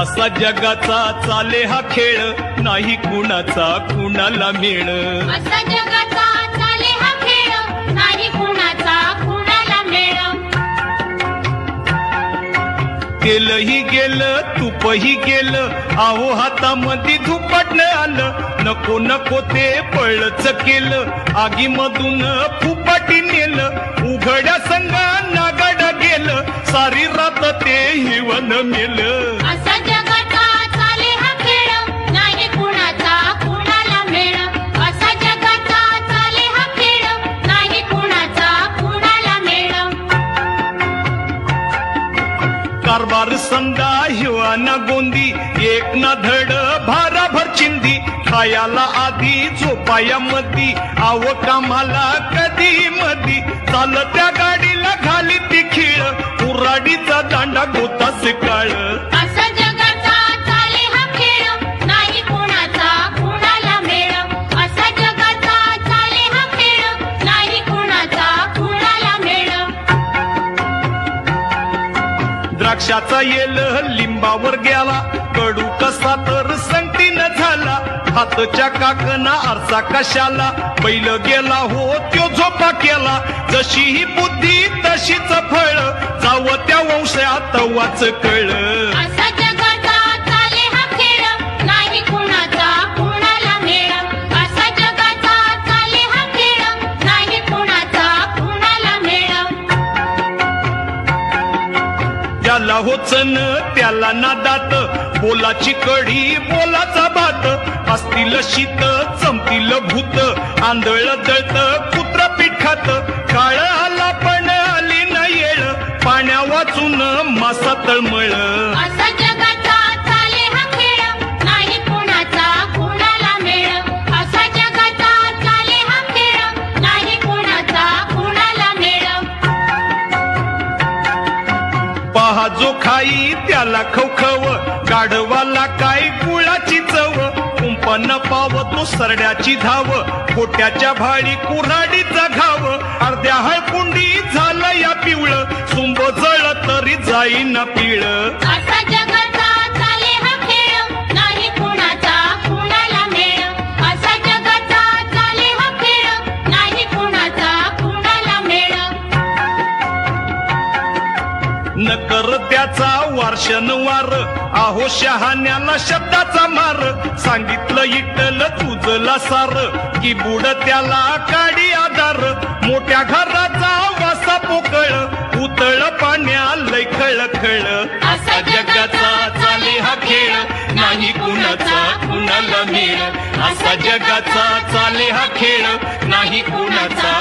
असा जगाचा चाले हा खेळ नाही कुणाचा कुणाला मेळ. असा जगाचा पही गेलं आहो हातामध्ये धुपटण आलं नको नको ते पळच केलं. आगीमधून फुपाटी नेलं उघड्या संगा नागाडा गेलं सारी रात ते हिवन मेलं. कारभार संदा हिवाना गोंदी एक ना धड भाराभर चिंदी. खायाला आधी झोपाया मधी आव कामाला कधी मधी. चालत्या गाडीला घाली ती खिळ उराडीचा दांडा गोता काळ. द्राक्षाचा येल लिंबावर गेला कडू कसा तर संगतीनं झाला. हातच्या काकना आरसा कशाला? बैल गेला हो त्यो झोपा केला. जशी ही बुद्धी तशीच फळ. जाव त्या वंशात वाच कळ. ज्याला होचन त्याला नादात बोलाची कढी बोलाचा भात. असतील शीत चमतील भूत. आंधळ दळत कुत्र पिठात. काळ आला पण आली ना येळ. पाण्या वाचून मासा तळम जो खाई त्याला खवखव गाढवाला काय कुळाची चव? कुंपन पाव तो सरड्याची धाव खोट्याच्या भाळी कुऱ्हाडीचा घाव. अर्ध्या हळकुंडी झालं या पिवळ सुंब जळ तरी जाईना पिळ. कर त्याचा वारशनवार. आहो शहाण्याला शब्दाचा मार. सांगितलं इटल तुझला सार. की बुड त्याला काडी आधार. मोठ्या घराचा वासा पोकळ. उतळ पाण्यालय खळ खळ असा जगाचा चाले हा खेळ. नाही कुणाचा कुणाला मेळ. असा जगाचा चाले हा खेळ. नाही कुणाचा